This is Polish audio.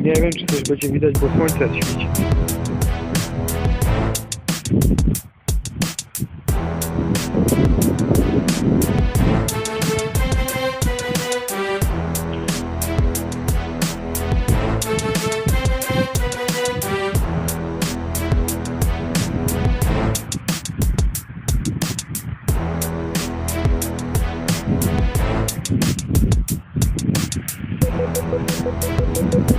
Nie wiem, czy coś będzie widać, bo słońce świeci. Thank